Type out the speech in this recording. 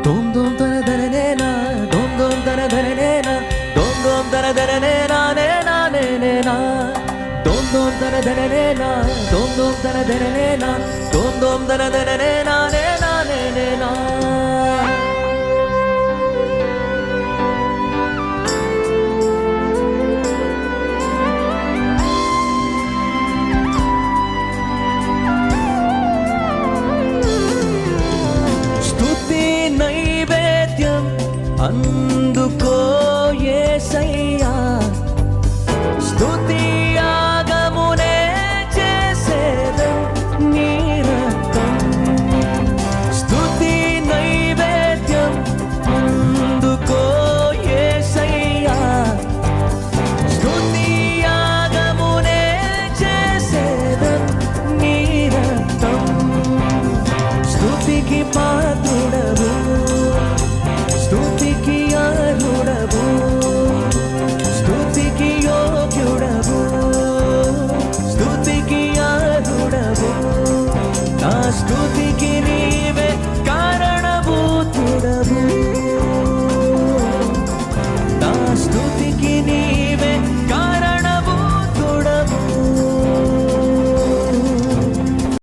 தோம் தோம் தர தரனே நான் தோம் தோம் தர தரனே நான் தோம் தோம் தர தரனே நானே நானே நே நான் தோம் தோம் தர தரனே நான் தோம் தோம் தர தரனே நான் தோம் தோம் தர தரனே అందుకో యేసయ్యా స్తుతి యాగమునే చేసేదం నీ రక్తం. స్తుతి నైవేద్యం అందుకో యేసయ్యా స్తుతి యాగమునే చేసేదం నీ రక్తం. స్తుతికి పాత్రుడవు కారణభూతుడవు నా స్తుతికి నీవే